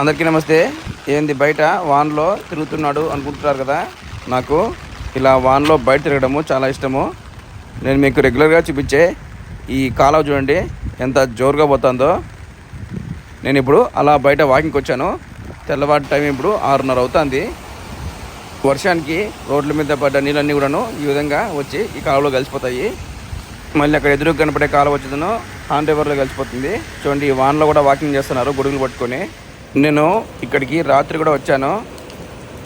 అందరికీ నమస్తే. ఏంది బయట వాన్లో తిరుగుతున్నాడు అనుకుంటున్నారు కదా నాకు. ఇలా వాన్లో బయట తిరగడము చాలా ఇష్టము. నేను మీకు రెగ్యులర్గా చూపించే ఈ కాలువ చూడండి ఎంత జోరుగా పోతుందో. నేను ఇప్పుడు అలా బయట వాకింగ్కి వచ్చాను. తెల్లవారి టైం ఇప్పుడు ఆరున్నర అవుతుంది. వర్షానికి రోడ్ల మీద పడ్డ నీళ్ళన్నీ కూడాను ఈ విధంగా వచ్చి ఈ కాలువలో కలిసిపోతాయి. మళ్ళీ అక్కడ ఎదురుగా కనపడే కాలువ వచ్చేదను హాన్ రివర్లో కలిసిపోతుంది. చూడండి ఈ వాన్లో కూడా వాకింగ్ చేస్తున్నారు గొడుగులు పట్టుకొని. నేను ఇక్కడికి రాత్రి కూడా వచ్చాను.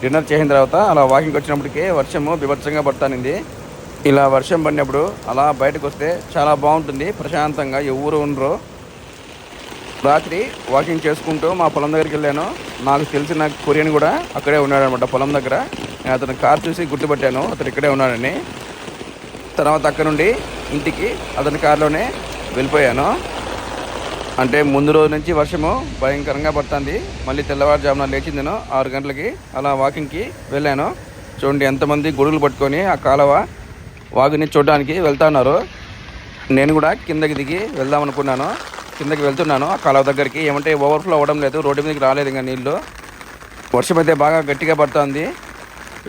డిన్నర్ చేసిన తర్వాత అలా వాకింగ్ వచ్చినప్పటికీ వర్షము బిభత్సంగా పడుతానింది. ఇలా వర్షం పడినప్పుడు అలా బయటకు వస్తే చాలా బాగుంటుంది ప్రశాంతంగా ఎవరు ఉండరు. రాత్రి వాకింగ్ చేసుకుంటూ మా పొలం దగ్గరికి వెళ్ళాను. నాకు తెలిసిన కొరియన్ కూడా అక్కడే ఉన్నాడు అనమాట పొలం దగ్గర. నేను అతను కార్ చూసి గుర్తుపట్టాను అతను ఇక్కడే ఉన్నాడని. తర్వాత అక్కడ నుండి ఇంటికి అతని కారులోనే వెళ్ళిపోయాను. అంటే ముందు రోజు నుంచి వర్షము భయంకరంగా పడుతుంది. మళ్ళీ తెల్లవారుజామున లేచి నేను ఆరు గంటలకి అలా వాకింగ్కి వెళ్ళాను. చూడండి ఎంతమంది గొడుగులు పట్టుకొని ఆ కాలువ వాగుని చూడడానికి వెళ్తా ఉన్నారు. నేను కూడా కిందకి దిగి వెళ్దాం అనుకున్నాను. కిందకి వెళ్తున్నాను. ఆ కాలువ దగ్గరికి ఏమంటే ఓవర్ఫ్లో అవ్వడం లేదు. రోడ్డు మీదకి రాలేదు ఇంకా నీళ్ళు వర్షం అయితే బాగా గట్టిగా పడుతుంది.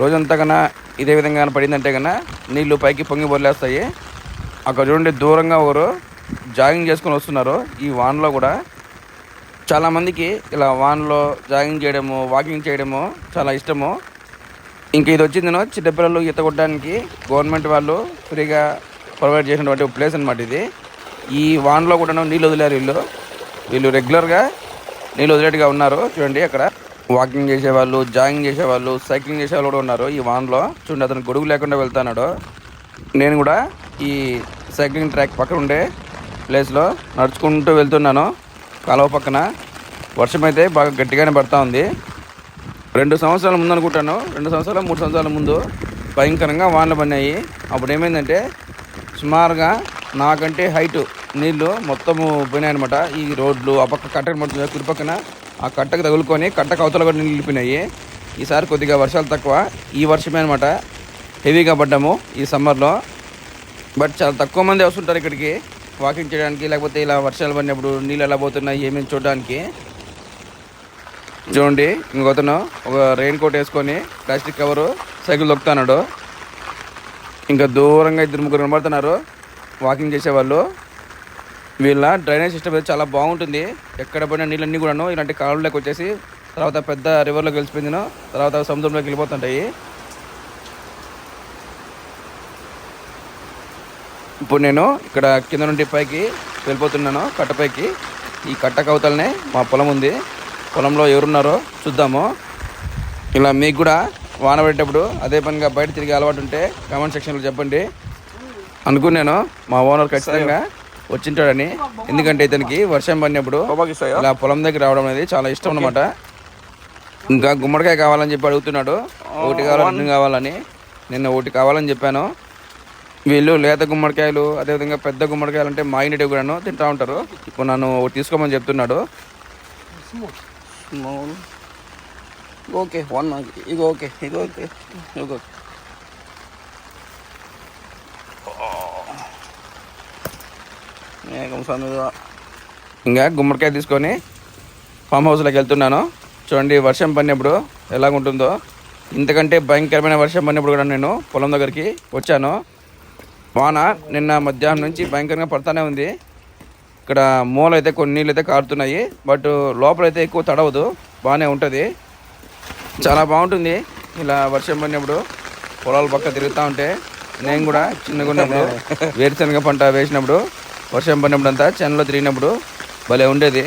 రోజంతా కన్నా ఇదే విధంగా పడిందంటే కన్నా నీళ్ళు పైకి పొంగి వదిలేస్తాయి అక్కడ చూడండి దూరంగా ఒకరు జాగింగ్ చేసుకొని వస్తున్నారు ఈ వాన్లో కూడా. చాలామందికి ఇలా వాన్లో జాగింగ్ చేయడము వాకింగ్ చేయడము చాలా ఇష్టము. ఇంక ఇది వచ్చింది చిన్నపిల్లలు ఈత కొట్టడానికి గవర్నమెంట్ వాళ్ళు ఫ్రీగా ప్రొవైడ్ చేసినటువంటి ప్లేస్ అనమాట ఇది. ఈ వాన్లో కూడా నీళ్ళు వదిలేరు వీళ్ళు. వీళ్ళు రెగ్యులర్గా నీళ్ళు వదిలేట్టుగా ఉన్నారు. చూడండి అక్కడ. వాకింగ్ చేసేవాళ్ళు జాగింగ్ చేసేవాళ్ళు సైక్లింగ్ చేసేవాళ్ళు కూడా ఉన్నారు ఈ వాన్లో. చూడండి అతను గొడుగు లేకుండా వెళ్తున్నాడు. నేను కూడా ఈ సైక్లింగ్ ట్రాక్ పక్కన ఉండే ప్లేస్లో నడుచుకుంటూ వెళ్తున్నాను. కాలువ పక్కన. వర్షం అయితే బాగా గట్టిగానే పడతా ఉంది. రెండు సంవత్సరాల ముందు అనుకుంటాను. రెండు సంవత్సరాలు మూడు సంవత్సరాల ముందు భయంకరంగా వానలు పడినాయి. అప్పుడు ఏమైందంటే సుమారుగా నాకంటే హైట్ నీళ్ళు మొత్తము పోయినాయి అనమాట ఈ రోడ్లు ఆ పక్క కట్టకు పడుతుంది కుడి పక్కన ఆ కట్టకు తగులుకొని కట్టకు అవతల కూడా నీళ్ళు నిలిపినాయి. ఈసారి కొద్దిగా వర్షాలు తక్కువ. ఈ వర్షమే అనమాట హెవీగా పడ్డాము ఈ సమ్మర్లో బట్ చాలా తక్కువ మంది వస్తుంటారు ఇక్కడికి. వాకింగ్ చేయడానికి లేకపోతే ఇలా వర్షాలు పడినప్పుడు నీళ్ళు ఎలా పోతున్నాయి ఏమేమి చూడడానికి. చూడండి ఇంకొతను ఒక రెయిన్ కోట్ వేసుకొని ప్లాస్టిక్ కవరు సైకిల్ దొక్కుతున్నాడు ఇంకా దూరంగా ఇద్దరు ముగ్గురు కనబడుతున్నారు. వాకింగ్ చేసేవాళ్ళు. వీళ్ళ డ్రైనేజ్ సిస్టమ్ అయితే చాలా బాగుంటుంది. ఎక్కడ పడిన నీళ్ళన్నీ కూడాను ఇలాంటి కాలువలోకి వచ్చేసి తర్వాత పెద్ద రివర్లోకి వెళ్ళిపోయిందిను తర్వాత సముద్రంలోకి వెళ్ళిపోతుంటాయి. ఇప్పుడు నేను ఇక్కడ కింద నుండి పైకి వెళ్ళిపోతున్నాను కట్టపైకి. ఈ కట్ట కవతలనే మా పొలం ఉంది. పొలంలో ఎవరున్నారో చూద్దాము. ఇలా మీకు కూడా వాన పడేటప్పుడు అదే పనిగా బయట తిరిగే అలవాటు ఉంటే కామెంట్ సెక్షన్లో చెప్పండి. అనుకున్నాను మా ఓనర్ ఖచ్చితంగా వచ్చింటాడని. ఎందుకంటే ఇతనికి వర్షం పడినప్పుడు ఇలా పొలం దగ్గర రావడం అనేది చాలా ఇష్టం అనమాట ఇంకా గుమ్మడికాయ కావాలని చెప్పి అడుగుతున్నాడు. ఒకటి కావాలి రెండు కావాలని. నిన్న ఒకటి కావాలని చెప్పాను. వీళ్ళు లేత గుమ్మడికాయలు అదేవిధంగా పెద్ద గుమ్మడికాయలు అంటే మా ఇంటి కూడాను తింటా ఉంటారు. ఇప్పుడు నన్ను ఒకటి తీసుకోమని చెప్తున్నాడు. Go okay. You go. Yeah, come on, ఇంకా గుమ్మడికాయ తీసుకొని ఫామ్ హౌస్లోకి వెళ్తున్నాను. చూడండి వర్షం పడినప్పుడు ఎలాగుంటుందో. ఇంతకంటే భయంకరమైన వర్షం పడినప్పుడు కూడా నేను పొలం దగ్గరికి వచ్చాను. వాన నిన్న మధ్యాహ్నం నుంచి భయంకరంగా పడుతూనే ఉంది. ఇక్కడ మూల అయితే కొన్ని నీళ్ళు అయితే కారుతున్నాయి. బట్ లోపల అయితే ఎక్కువ తడవదు. బాగానే ఉంటుంది. చాలా బాగుంటుంది. ఇలా వర్షం పడినప్పుడు పొలాల పక్క తిరుగుతూ ఉంటే నేను కూడా చిన్నగా ఉన్నప్పుడు వేరుశనగ పంట వేసినప్పుడు వర్షం పడినప్పుడు అంతా చెన్నలో తిరిగినప్పుడు భలే ఉండేది.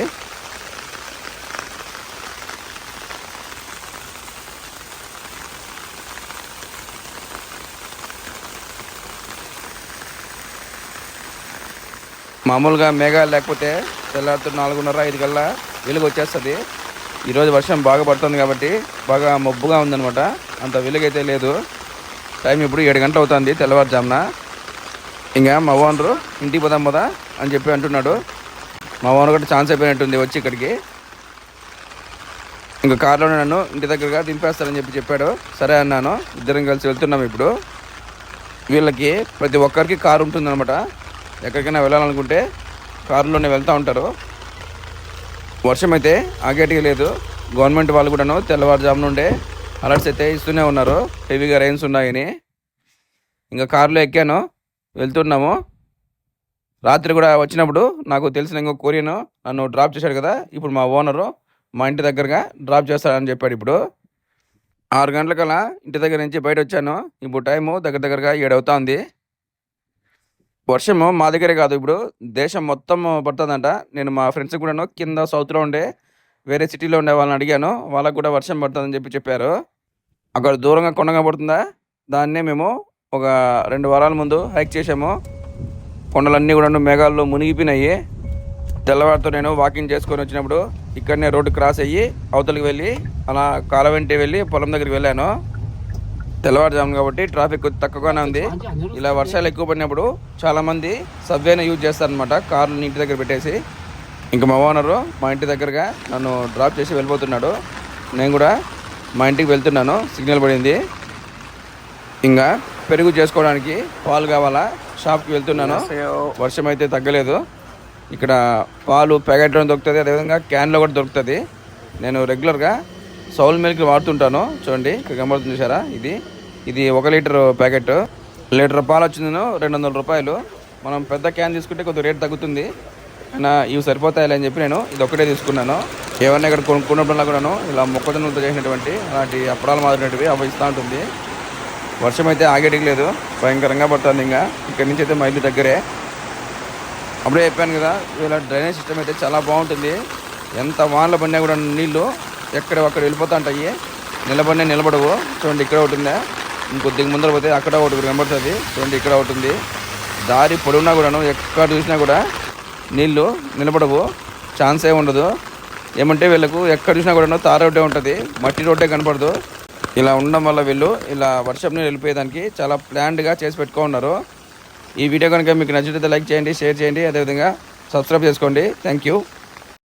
మామూలుగా మేఘాలు లేకపోతే తెల్లారితో నాలుగున్నర ఐదు కల్లా వెలుగు వచ్చేస్తుంది. ఈరోజు వర్షం బాగా పడుతుంది కాబట్టి బాగా మబ్బుగా ఉందనమాట అంత వెలుగైతే లేదు. టైం ఇప్పుడు ఏడు గంటలు అవుతుంది తెల్లవారుజామున. ఇంకా మా ఓనరు ఇంటికి పోదాం పోదా అని చెప్పి అంటున్నాడు. మా ఓనర్ కూడా ఛాన్స్ అయిపోయినట్టుంది వచ్చి ఇక్కడికి. ఇంకా కార్లోనే నన్ను ఇంటి దగ్గరగా దింపేస్తారని చెప్పి చెప్పాడు. సరే అన్నాను. ఇద్దరం కలిసి వెళ్తున్నాం ఇప్పుడు. వీళ్ళకి ప్రతి ఒక్కరికి కారు ఉంటుందన్నమాట. ఎక్కడికైనా వెళ్ళాలనుకుంటే కారులోనే వెళ్తూ ఉంటారు. వర్షం అయితే లేదు. గవర్నమెంట్ వాళ్ళు కూడాను తెల్లవారుజాము నుండే అలర్ట్స్ అయితే ఇస్తూనే ఉన్నారు. హెవీగా రైన్స్ ఉన్నాయని. ఇంకా కారులో ఎక్కాను వెళ్తున్నాము. రాత్రి కూడా వచ్చినప్పుడు నాకు తెలిసిన ఇంకో కొరియన్ నన్ను డ్రాప్ చేశాడు కదా ఇప్పుడు మా ఓనరు మా ఇంటి దగ్గరగా డ్రాప్ చేస్తాడని చెప్పాడు ఇప్పుడు. ఆరు గంటలకల్లా ఇంటి దగ్గర నుంచి బయట వచ్చాను ఇప్పుడు టైము దగ్గర దగ్గరగా ఏడు ఉంది. వర్షము మా దగ్గరే కాదు. ఇప్పుడు దేశం మొత్తం పడుతుందంట. నేను మా ఫ్రెండ్స్ కూడాను కింద సౌత్లో ఉండే వేరే సిటీలో ఉండే వాళ్ళని అడిగాను. వాళ్ళకు కూడా వర్షం పడుతుందని చెప్పి చెప్పారు. అక్కడ దూరంగా కొండగా పడుతుందా? దాన్నే మేము ఒక రెండు వారాల ముందు హైక్ చేసాము కొండలన్నీ కూడా మేఘాల్లో మునిగిపోయినాయి. తెల్లవారితో నేను వాకింగ్ చేసుకొని వచ్చినప్పుడు ఇక్కడనే రోడ్డు క్రాస్ అయ్యి అవతలికి వెళ్ళి అలా కాల వెంటే వెళ్ళి పొలం దగ్గరికి వెళ్ళాను. తెల్లవారుజాము కాబట్టి ట్రాఫిక్ తక్కువగానే ఉంది. ఇలా వర్షాలు ఎక్కువ పడినప్పుడు చాలామంది సబ్వేని యూజ్ చేస్తారనమాట కార్లు ఇంటి దగ్గర పెట్టేసి. ఇంకా మా ఓనరు మా ఇంటి దగ్గరగా నన్ను డ్రాప్ చేసి వెళ్ళిపోతున్నాడు. నేను కూడా మా ఇంటికి వెళ్తున్నాను. సిగ్నల్ పడింది. ఇంకా పెరుగు చేసుకోవడానికి పాలు కావాలా? షాప్కి వెళ్తున్నాను. వర్షం అయితే తగ్గలేదు. ఇక్కడ పాలు ప్యాకెట్లో దొరుకుతుంది. అదేవిధంగా క్యాన్లో కూడా దొరుకుతుంది. నేను రెగ్యులర్గా సౌల్ మిల్క్ వాడుతుంటాను. చూడండి ఇక్కడ కనబడుతుంది చూసారా? ఇది. ఇది ఒక లీటర్ ప్యాకెట్. లీటర్ పాలు వచ్చింది రెండు వందల రూపాయలు. మనం పెద్ద క్యాన్ తీసుకుంటే కొద్దిగా రేట్ తగ్గుతుంది. అయినా ఇవి సరిపోతాయి అని చెప్పి నేను ఇది ఒకటే తీసుకున్నాను. ఏమన్నా ఇక్కడ కొనుక్కున్నప్పుడల్లా కూడాను ఇలా మొక్కజొన్నలతో చేసినటువంటి అలాంటి అప్పడాలు మాదిరినటువంటివి అవి ఇస్తూ ఉంటుంది. వర్షం అయితే ఆగేటికి లేదు భయంకరంగా పడుతుంది ఇంకా. ఇక్కడి నుంచి అయితే మా ఇల్లు దగ్గరే. అప్పుడే చెప్పాను కదా ఇలా డ్రైనేజ్ సిస్టమ్ అయితే చాలా బాగుంటుంది. ఎంత వానలు పడినా కూడా నీళ్ళు ఎక్కడ అక్కడ వెళ్ళిపోతూ ఉంటాయి. నిలబడినా నిలబడవు. చూడండి ఇక్కడ ఒకటి ఉందా? ఇంకొద్దిగా ముందర పోతే అక్కడ ఒకటి కనబడుతుంది. చూడండి ఇక్కడ ఒకటి ఉంది. దారి పొడవునా కూడాను ఎక్కడ చూసినా కూడా నీళ్ళు నిలబడవు. ఛాన్సే ఉండదు. ఏమంటే వీళ్ళకు ఎక్కడ చూసినా కూడా తార రోడ్డే ఉంటుంది. మట్టి రోడ్డే కనపడదు. ఇలా ఉండడం వల్ల వీళ్ళు ఇలా వర్షం నీళ్ళు వెళ్ళిపోయేదానికి చాలా ప్లాన్డ్గా చేసి పెట్టుకున్నారు ఈ వీడియో కనుక మీకు నచ్చితే లైక్ చేయండి షేర్ చేయండి. అదేవిధంగా సబ్స్క్రైబ్ చేసుకోండి. Thank you.